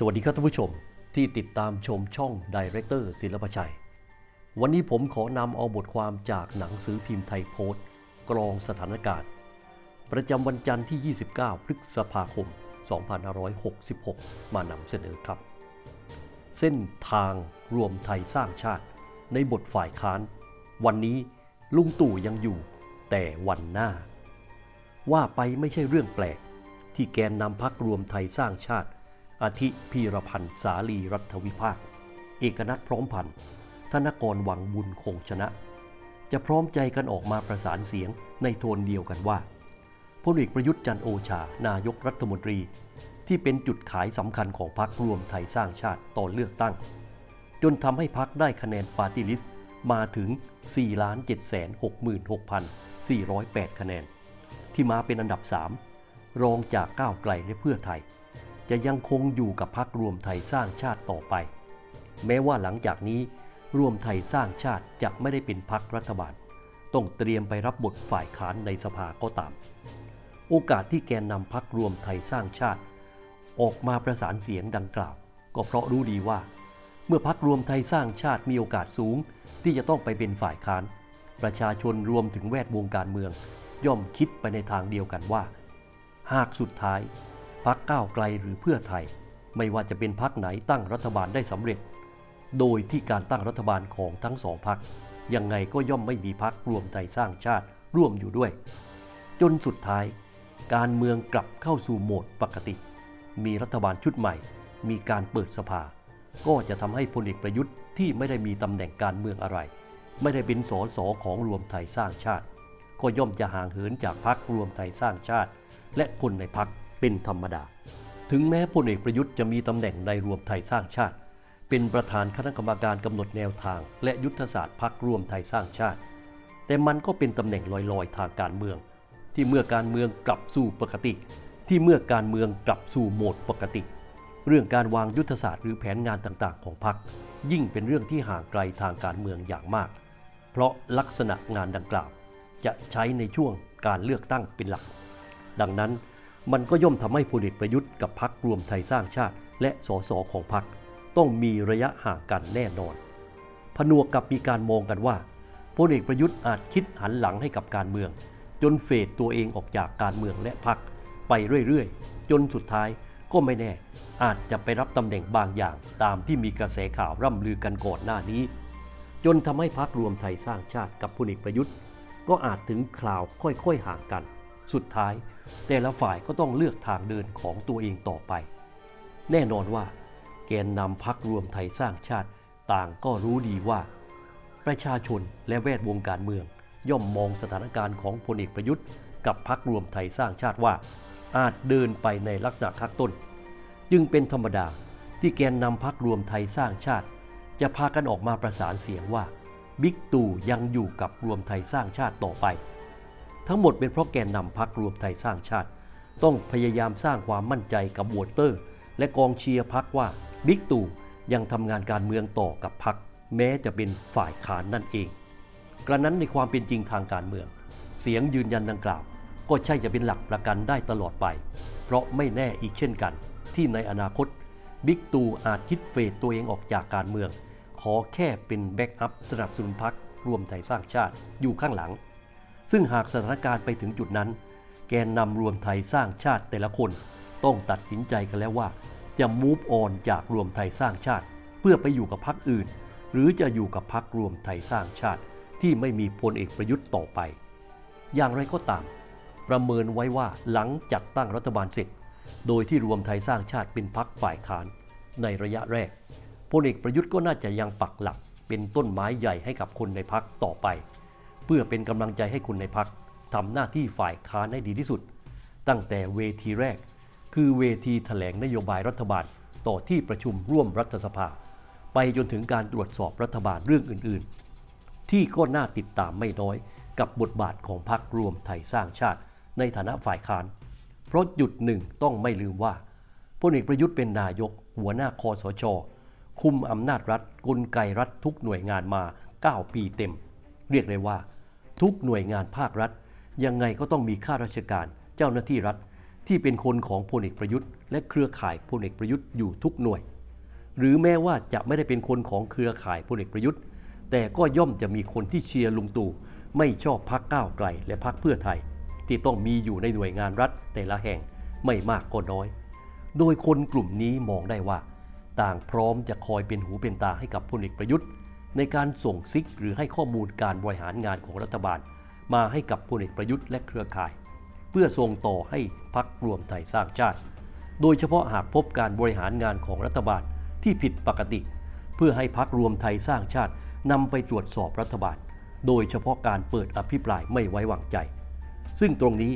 สวัสดีครับท่านผู้ชมที่ติดตามชมช่องดีเรคเตอร์ศิลปชัย วันนี้ผมขอนำเอาบทความจากหนังสือพิมพ์ไทยโพสต์ กรองสถานการณ์ ประจำวันจันทร์ที่ 29 พฤษภาคม 2566 มานำเสนอครับ เส้นทางรวมไทยสร้างชาติ ในบทฝ่ายค้าน วันนี้ลุงตู่ยังอยู่ แต่วันหน้า ว่าไปไม่ใช่เรื่องแปลก ที่แกนนำพักรวมไทยสร้างชาติ อาทิพีรพันธ์สาลีรัฐวิภาค เอกนัทพร้อมพันธ์ธนกรวังบุญคงชนะ จะพร้อมใจกันออกมาประสานเสียงในโทนเดียวกันว่าพลเอกประยุทธ์จันโอชานายกรัฐมนตรี ที่เป็นจุดขายสำคัญของพรรครวมไทยสร้างชาติตอนเลือกตั้ง จนทำให้พรรคได้คะแนนปาร์ตี้ลิสต์มาถึง 4,766,408 คะแนน ที่มาเป็นอันดับ 3 รองจากก้าวไกลและเพื่อไทย จะยังคงอยู่กับพรรครวมไทยสร้างชาติต่อไป แม้ว่าหลังจากนี้รวมไทยสร้างชาติจะไม่ได้เป็นพรรครัฐบาล ต้องเตรียมไปรับบทฝ่ายค้านในสภาก็ตาม โอกาสที่แกนนำพักรวมไทยสร้างชาติ ออกมาประสานเสียงดังกล่าว ก็เพราะรู้ดีว่า เมื่อพักรวมไทยสร้างชาติมีโอกาสสูง ที่จะต้องไปเป็นฝ่ายค้าน ประชาชนรวมถึงแวดวงการเมือง ย่อมคิดไปในทางเดียวกันว่า หากสุดท้าย พักก้าวไกลหรือเพื่อไทย ไม่ว่าจะเป็นพักไหนตั้งรัฐบาลได้สำเร็จ โดยที่การตั้งรัฐบาลของทั้งสองพักยังไงก็ย่อมไม่มีพักรวมไทยสร้างชาติร่วมอยู่ด้วย จนสุดท้าย การเมืองกลับเข้าสู่โหมดปกติ มีรัฐบาลชุดใหม่ มีการเปิดสภา ก็จะทำให้พลเอกประยุทธ์ที่ไม่ได้มีตำแหน่งการเมืองอะไร ไม่ได้เป็นสสของรวมไทยสร้างชาติ ก็ย่อมจะห่างเหินจากพักรวมไทยสร้างชาติ และคนในพัก เป็นธรรมดา ถึงแม้พลเอกประยุทธ์จะมีตำแหน่งในรวมไทยสร้างชาติ เป็นประธานคณะกรรมการกำหนดแนวทาง และยุทธศาสตร์พักรวมไทยสร้างชาติ แต่มันก็เป็นตำแหน่งลอยๆ ทางการเมือง ที่เมื่อการเมืองกลับสู่ปกติ ที่เมื่อการเมืองกลับสู่โหมดปกติ เรื่องการวางยุทธศาสตร์หรือแผนงานต่างๆ ของพรรคยิ่งเป็นเรื่องที่ห่างไกลทางการเมืองอย่างมาก เพราะลักษณะงานดังกล่าว จะใช้ในช่วงการเลือกตั้งเป็นหลัก ดังนั้น มันก็ย่อมทำให้พลเอกประยุทธ์กับพรรครวมไทยสร้างชาติ และสสของพรรคต้องมีระยะห่างกันแน่นอน ผนวกกับมีการมองกันว่าพลเอกประยุทธ์อาจคิดหันหลังให้กับการเมือง จนเฟดตัวเองออกจากการเมืองและพรรคไปเรื่อยๆ จนสุดท้ายก็ไม่แน่ อาจจะไปรับตำแหน่งบางอย่าง ตามที่มีกระแสข่าวร่ำลือกันก่อนหน้านี้ จนทำให้พรรครวมไทยสร้างชาติกับพลเอกประยุทธ์ ก็อาจถึงคราวค่อยๆห่างกัน สุดท้าย แต่ละฝ่ายก็ต้องเลือกทางเดินของตัวเองต่อไป แน่นอนว่า แกนนำพักรวมไทยสร้างชาติต่างก็รู้ดีว่า ประชาชนและแวดวงการเมือง ย่อมมองสถานการณ์ของพลเอกประยุทธ์ กับพักรวมไทยสร้างชาติว่า อาจเดินไปในลักษณะข้างต้น จึงเป็นธรรมดาที่แกนนำพักรวมไทยสร้างชาติ จะพากันออกมาประสานเสียงว่าบิ๊กตู่ยังอยู่กับรวมไทยสร้างชาติต่อไป ทั้งหมดเป็นเพราะแกนนำพักรวมไทยสร้างชาติ ต้องพยายามสร้างความมั่นใจกับโหวตเตอร์ และกองเชียร์พักว่าบิ๊กตู่ยังทำงานการเมืองต่อกับพักแม้จะเป็นฝ่ายค้านนั่นเอง กระนั้นในความเป็นจริงทางการเมือง เสียงยืนยันดังกล่าว ก็ใช่จะเป็นหลักประกันได้ตลอดไป เพราะไม่แน่อีกเช่นกัน ที่ในอนาคตบิ๊กตู่อาจคิดเฟดตัวเองออกจากการเมือง ขอแค่เป็นแบ็กอัพสนับสนุนพักรวมไทยสร้างชาติอยู่ข้างหลัง ซึ่งหากสถานการณ์ไปถึงจุดนั้น แกนนำรวมไทยสร้างชาติแต่ละคน ต้องตัดสินใจกันแล้วว่า จะมูฟออนจากรวมไทยสร้างชาติ เพื่อไปอยู่กับพรรคอื่น หรือจะอยู่กับพรรครวมไทยสร้างชาติ ที่ไม่มีพลเอกประยุทธ์ต่อไป อย่างไรก็ตาม ประเมินไว้ว่าหลังจัดตั้งรัฐบาลเสร็จ โดยที่รวมไทยสร้างชาติเป็นพรรคฝ่ายค้านในระยะแรกพลเอกประยุทธ์ก็น่าจะยังปักหลักเป็นต้นไม้ใหญ่ให้กับคนในพรรคต่อไป เพื่อเป็นกำลังใจให้คนในพักทำหน้าที่ฝ่ายค้านให้ดีที่สุด ตั้งแต่เวทีแรก คือเวทีแถลงนโยบายรัฐบาลต่อที่ประชุมร่วมรัฐสภา ไปจนถึงการตรวจสอบรัฐบาลเรื่องอื่นๆ ที่ก็น่าติดตามไม่น้อยกับบทบาทของพรรครวมไทยสร้างชาติ ในฐานะฝ่ายค้าน เพราะจุดหนึ่งต้องไม่ลืมว่าพลเอกประยุทธ์เป็นนายก หัวหน้าคอสช คุมอำนาจรัฐกลไกรัฐทุกหน่วยงานมา 9 ปีเต็ม เรียกได้ว่า ทุกหน่วยงานภาครัฐ ยังไงก็ต้องมีข้าราชการ เจ้าหน้าที่รัฐ ที่เป็นคนของพลเอกประยุทธ์ และเครือข่ายพลเอกประยุทธ์อยู่ทุกหน่วย หรือแม้ว่าจะไม่ได้เป็นคนของเครือข่ายพลเอกประยุทธ์ แต่ก็ย่อมจะมีคนที่เชียร์ลุงตู่ไม่ชอบพักก้าวไกลและพักเพื่อไทย ที่ต้องมีอยู่ในหน่วยงานรัฐแต่ละแห่งไม่มากก็น้อย โดยคนกลุ่มนี้มองได้ว่า ต่างพร้อมจะคอยเป็นหูเป็นตาให้กับพลเอกประยุทธ์ ในการส่งซิกหรือให้ข้อมูลการบริหารงานของรัฐบาล มาให้กับพลเอกประยุทธ์และเครือข่าย เพื่อส่งต่อให้พักรวมไทยสร้างชาติ โดยเฉพาะหากพบการบริหารงานของรัฐบาลที่ผิดปกติ เพื่อให้พักรวมไทยสร้างชาตินำไปตรวจสอบรัฐบาล โดยเฉพาะการเปิดอภิปรายไม่ไว้วางใจ ซึ่งตรงนี้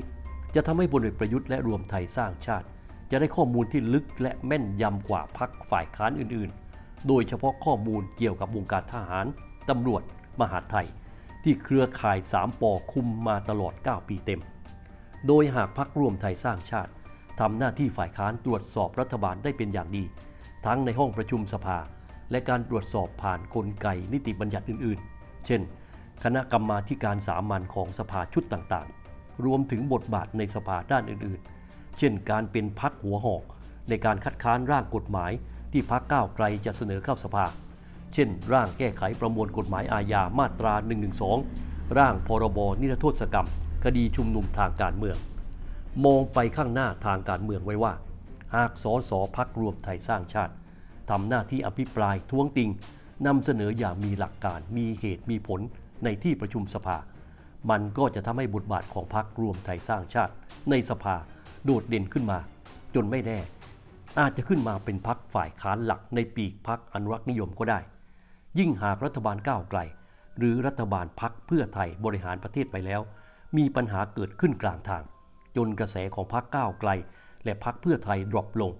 จะทำให้พลเอกประยุทธ์และรวมไทยสร้างชาติ จะได้ข้อมูลที่ลึกและแม่นยำกว่าพักฝ่ายค้านอื่นๆ โดยเฉพาะข้อมูลเกี่ยวกับวงการทหาร ตำรวจ มหาดไทย ที่เครือข่ายสามปอคุมมาตลอด 9 ปีเต็ม โดยหากพักร่วมไทยสร้างชาติทำหน้าที่ฝ่ายค้านตรวจสอบรัฐบาลได้เป็นอย่างดี ทั้งในห้องประชุมสภา และการตรวจสอบผ่านนกลไกนิติบัญญัติอื่นๆ เช่น คณะกรรมาการสามัญของสภาชุดต่างๆ รวมถึงบทบาทในสภาด้านอื่นๆ เช่น การเป็นพักหัวหอกในการคัดค้านร่างกฎหมาย ที่พักก้าวไกลจะเสนอเข้าสภา เช่น ร่างแก้ไขประมวลกฎหมายอาญามาตรา 112 ร่างพรบนิรโทษกรรม คดีชุมนุมทางการเมือง มองไปข้างหน้าทางการเมืองไว้ว่า หากสสพักรวมไทยสร้างชาติทำหน้าที่อภิปรายท้วงติงนำเสนออย่างมีหลักการมีเหตุมีผลในที่ประชุมสภา มันก็จะทำให้บทบาทของพักรวมไทยสร้างชาติ ในสภาโดดเด่นขึ้นมา จนไม่แน่ อาจจะขึ้นมาเป็นพักฝ่ายค้านหลักในปีกพักอนุรักษ์นิยมก็ได้ ยิ่งหากรัฐบาลก้าวไกล หรือรัฐบาลพักเพื่อไทยบริหารประเทศไปแล้ว มีปัญหาเกิดขึ้นกลางทาง จนกระแสของพักก้าวไกล และพักเพื่อไทยดรอปลง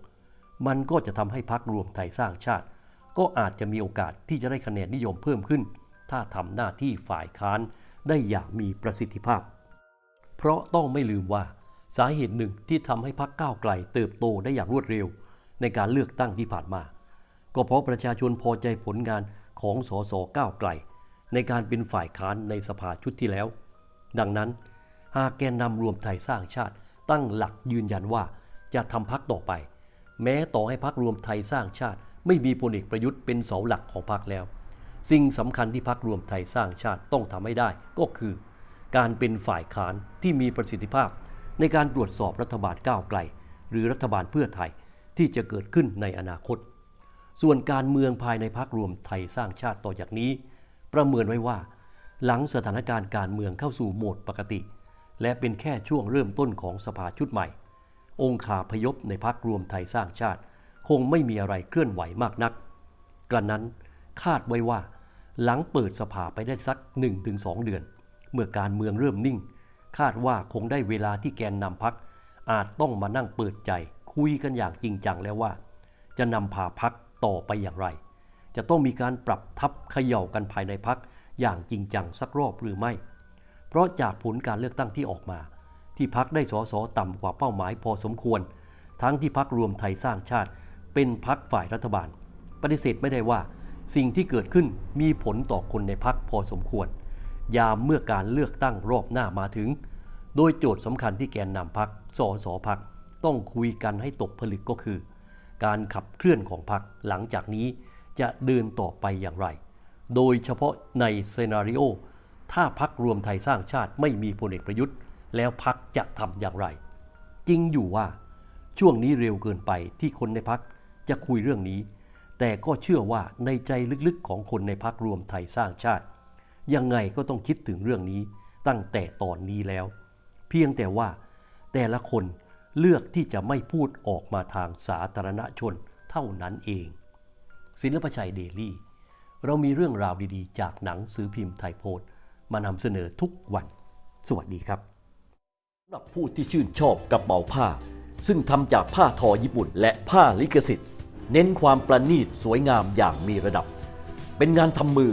มันก็จะทำให้พักรวมไทยสร้างชาติ ก็อาจจะมีโอกาสที่จะได้คะแนนนิยมเพิ่มขึ้น ถ้าทำหน้าที่ฝ่ายค้านได้อย่างมีประสิทธิภาพ เพราะต้องไม่ลืมว่า สาเหตุหนึ่งที่ทำให้พักก้าวไกลเติบโตได้อย่างรวดเร็ว ในการเลือกตั้งที่ผ่านมา ก็เพราะประชาชนพอใจผลงานของสสก้าวไกล ในการเป็นฝ่ายค้านในสภาชุดที่แล้ว ดังนั้น หากแกนนำรวมไทยสร้างชาติ ตั้งหลักยืนยันว่าจะทำพักต่อไป แม้ต่อให้พักรวมไทยสร้างชาติ ไม่มีพลเอกประยุทธ์เป็นเสาหลักของพักแล้ว สิ่งสำคัญที่พักรวมไทยสร้างชาติต้องทำให้ได้ก็คือ การเป็นฝ่ายค้านที่มีประสิทธิภาพ ในการตรวจสอบรัฐบาลก้าวไกล หรือรัฐบาลเพื่อไทยที่จะเกิดขึ้นในอนาคต ส่วนการเมืองภายในพักรวมไทยสร้างชาติต่อจากนี้ ประเมินไว้ว่า หลังสถานการณ์การเมืองเข้าสู่โหมดปกติ และเป็นแค่ช่วงเริ่มต้นของสภาชุดใหม่ องค์ขาพยพในพักรวมไทยสร้างชาติ คงไม่มีอะไรเคลื่อนไหวมากนัก กระนั้นคาดไว้ว่า หลังเปิดสภาไปได้สัก 1-2 เดือน เมื่อการเมืองเริ่มนิ่ง คาดว่าคงได้เวลาที่แกนนำพัก อาจต้องมานั่งเปิดใจ คุยกันอย่างจริงจังแล้วว่า จะนำพาพักต่อไปอย่างไร จะต้องมีการปรับทับเขย่ากันภายในพักอย่างจริงจังสักรอบหรือไม่ เพราะจากผลการเลือกตั้งที่ออกมา ที่พักได้สอสอต่ำกว่าเป้าหมายพอสมควร ทั้งที่พักรวมไทยสร้างชาติ เป็นพักฝ่ายรัฐบาล ปฏิเสธไม่ได้ว่า สิ่งที่เกิดขึ้นมีผลต่อคนในพักพอสมควร ยามเมื่อการเลือกตั้งรอบหน้ามาถึง โดยโจทย์สำคัญที่แกนนำพักสอสอพักต้องคุยกันให้ตกผลึกก็คือ การขับเคลื่อนของพักหลังจากนี้จะเดินต่อไปอย่างไร โดยเฉพาะในเซนาริโอถ้าพักรวมไทยสร้างชาติไม่มีพลเอกประยุทธ์ แล้วพักจะทำอย่างไร จริงอยู่ว่า ช่วงนี้เร็วเกินไปที่คนในพักจะคุยเรื่องนี้ แต่ก็เชื่อว่าในใจลึกๆของคนในพักรวมไทยสร้างชาติ ยังไงก็ต้องคิดถึงเรื่องนี้ตั้งแต่ตอนนี้แล้ว เพียงแต่ว่าแต่ละคนเลือกที่จะไม่พูดออกมาทางสาธารณชนเท่านั้นเอง ศิลปชัยเดลี่ เรามีเรื่องราวดีๆ จากหนังสือพิมพ์ไทยโพสต์มานำเสนอทุกวัน สวัสดีครับสำหรับผู้ที่ชื่นชอบกระเป๋าผ้า ซึ่งทำจากผ้าทอญี่ปุ่น และผ้าลิขสิทธิ์ เน้นความประณีตสวยงามอย่างมีระดับ เป็นงานทำมือ